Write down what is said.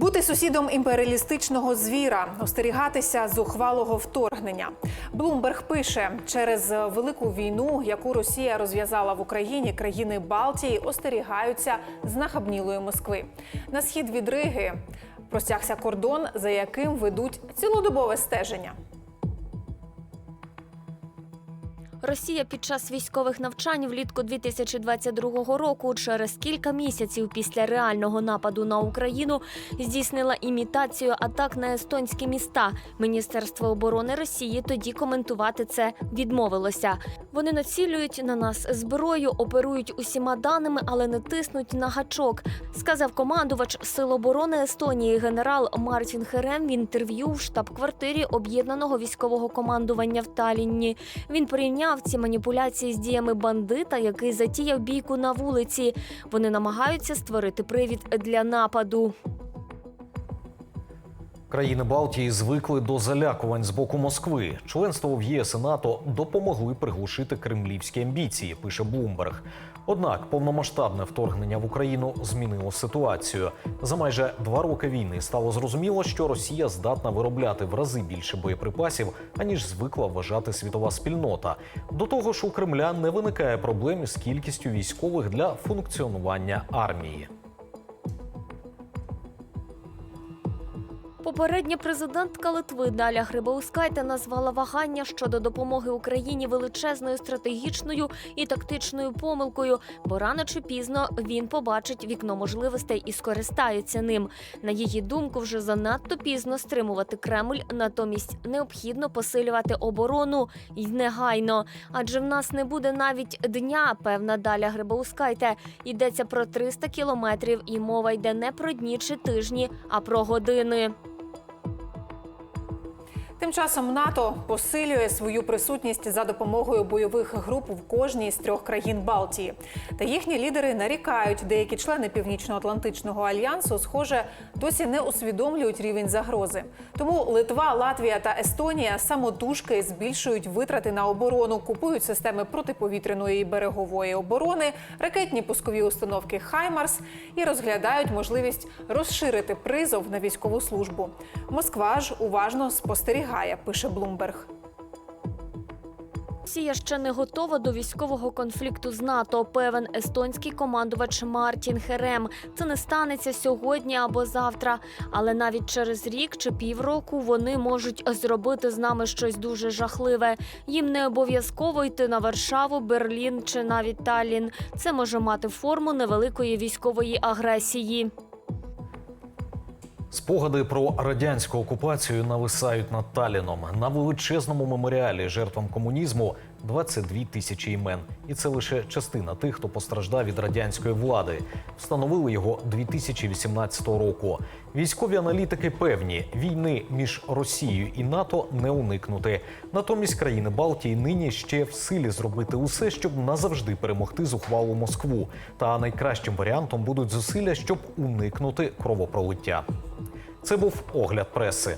Бути сусідом імперіалістичного звіра, остерігатися зухвалого вторгнення. Блумберг пише, через велику війну, яку Росія розв'язала в Україні, країни Балтії остерігаються знахабнілої Москви. На схід від Риги простягся кордон, за яким ведуть цілодобове стеження. Росія під час військових навчань влітку 2022 року, через кілька місяців після реального нападу на Україну, здійснила імітацію атак на естонські міста. Міністерство оборони Росії тоді коментувати це відмовилося. Вони націлюють на нас зброю, оперують усіма даними, але не тиснуть на гачок. Сказав командувач Сил оборони Естонії генерал Мартін Херем в інтерв'ю в штаб-квартирі об'єднаного військового командування в Талінні. Він порівняв ці маніпуляції з діями бандита, який затіяв бійку на вулиці. Вони намагаються створити привід для нападу. Країни Балтії звикли до залякувань з боку Москви. Членство в ЄС і НАТО допомогли приглушити кремлівські амбіції, пише Блумберг. Однак повномасштабне вторгнення в Україну змінило ситуацію. За майже два роки війни стало зрозуміло, що Росія здатна виробляти в рази більше боєприпасів, аніж звикла вважати світова спільнота. До того ж, у Кремля не виникає проблем з кількістю військових для функціонування армії. Попередня президентка Литви Даля Грибаускайте назвала вагання щодо допомоги Україні величезною стратегічною і тактичною помилкою, бо рано чи пізно він побачить вікно можливостей і скористається ним. На її думку, вже занадто пізно стримувати Кремль, натомість необхідно посилювати оборону й негайно. Адже в нас не буде навіть дня, певна Даля Грибаускайте. Йдеться про 300 кілометрів, і мова йде не про дні чи тижні, а про години. Тим часом НАТО посилює свою присутність за допомогою бойових груп в кожній з трьох країн Балтії. Та їхні лідери нарікають, деякі члени Північно-Атлантичного альянсу, схоже, досі не усвідомлюють рівень загрози. Тому Литва, Латвія та Естонія самотужки збільшують витрати на оборону, купують системи протиповітряної і берегової оборони, ракетні пускові установки Хаймарс і розглядають можливість розширити призов на військову службу. Москва ж уважно спостерігає, пише Блумберг. Росія ще не готова до військового конфлікту з НАТО. Певен естонський командувач Мартін Херем. Це не станеться сьогодні або завтра. Але навіть через рік чи півроку вони можуть зробити з нами щось дуже жахливе. Їм не обов'язково йти на Варшаву, Берлін чи навіть Таллін. Це може мати форму невеликої військової агресії. Спогади про радянську окупацію нависають над Таліном. На величезному меморіалі жертвам комунізму 22 тисячі імен. І це лише частина тих, хто постраждав від радянської влади. Встановили його 2018 року. Військові аналітики певні, війни між Росією і НАТО не уникнути. Натомість країни Балтії нині ще в силі зробити усе, щоб назавжди перемогти зухвалу Москву. Та найкращим варіантом будуть зусилля, щоб уникнути кровопролиття. Це був огляд преси.